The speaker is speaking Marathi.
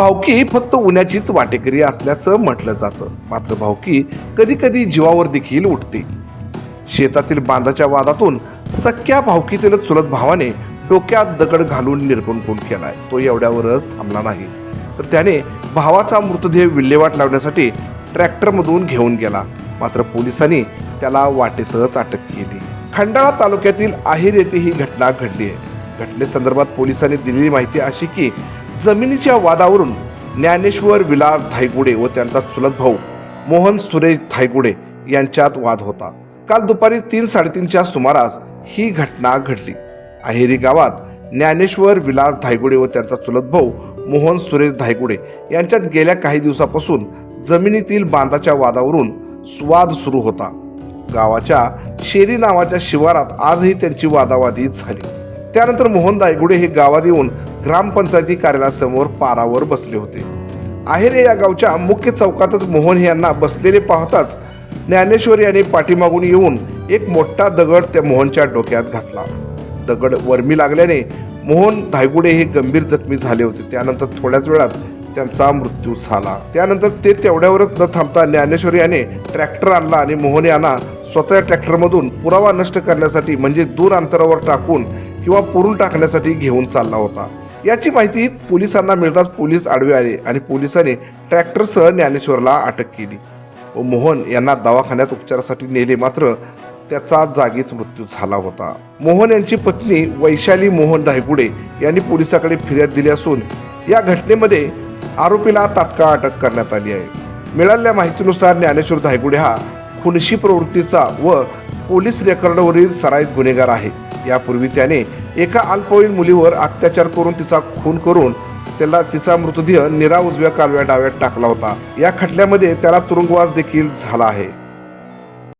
भावकी ही फक्त उन्हाचीच वाटेकरी असल्याचं म्हटलं जातं. मात्र भावकी कधी कधी जीवावर देखील उठते. शेतातील बांधाच्या वादातून सख्या भावकीतील चुलत भावाने डोक्यात दगड घालून निर्गुणगुण केलाय. तो एवढ्यावरच थांबला नाही. तर त्याने भावाचा मृतदेह विल्हेवाट लावण्यासाठी ट्रॅक्टरमधून घेऊन गेला. मात्र पोलिसांनी त्याला वाटेतच अटक केली. खंडाळा तालुक्यातील आहेर येथे ही घटना घडली आहे घटनेसंदर्भात पोलिसांनी दिलेली माहिती अशी की जमिनीच्या वादावरून ज्ञानेश्वर विलास धायगुडे व त्यांचा चुलत भाऊ मोहन सुरेश धायगुडे यांच्यात वाद होता. काल दुपारी तीन साडेतीनच्या सुमारास ही घटना घडली. अहेरी गावात ज्ञानेश्वर विलास धायगुडे व त्यांचा चुलत भाऊ मोहन सुरेश धायगुडे यांच्यात गेल्या काही दिवसापासून जमिनीतील बांधाच्या वादावरून स्वाद सुरू होता. गावाच्या शेरी नावाच्या शिवारात आजही त्यांची वादावादी झाली. त्यानंतर मोहन दायगुडे हे गावात येऊन ग्रामपंचायती कार्यालयासमोर पारावर बसले होते. आहेरे या गावच्या मुख्य चौकातच मोहन यांना बसलेले पाहताच ज्ञानेश्वर यांनी पाठीमागून येऊन एक मोठा दगड त्या मोहनच्या डोक्यात घातला. दगड वर्मी लागल्याने मोहन धायगुडे हे गंभीर जखमी झाले होते. त्यानंतर थोड्याच वेळात त्यांचा मृत्यू झाला. त्यानंतर ते तेवढ्यावरच न थांबता ज्ञानेश्वर याने ट्रॅक्टर आणला आणि मोहन यांना स्वतः ट्रॅक्टरमधून पुरावा नष्ट करण्यासाठी म्हणजे दूर अंतरावर टाकून किंवा पुरून टाकण्यासाठी घेऊन चालला होता. याची माहिती पोलिसांना मिळताच पोलीस आडवे आले आणि पोलिसांनी ट्रॅक्टरसह ज्ञानेश्वरला अटक केली. व मोहन यांना दवाखान्यात उपचारासाठी नेले मात्र त्याचा जागीच मृत्यू झाला होता. मोहन यांची पत्नी वैशाली मोहन धायगुडे यांनी पोलिसाकडे फिर्याद दिली असून या घटनेमध्ये आरोपीला तात्काळ अटक करण्यात आली आहे. मिळालेल्या माहितीनुसार ज्ञानेश्वर धायगुडे हा खुनशी प्रवृत्तीचा व पोलीस रेकॉर्डवरील सराईत गुन्हेगार आहे. यापूर्वी त्याने एका अल्पवयीन मुलीवर अत्याचार करून तिचा खून करून त्याला तिचा मृतदेह निरा उजव्या कालव्या डाव्यात टाकला होता. या खटल्यामध्ये त्याला तुरुंगवास देखील झाला आहे.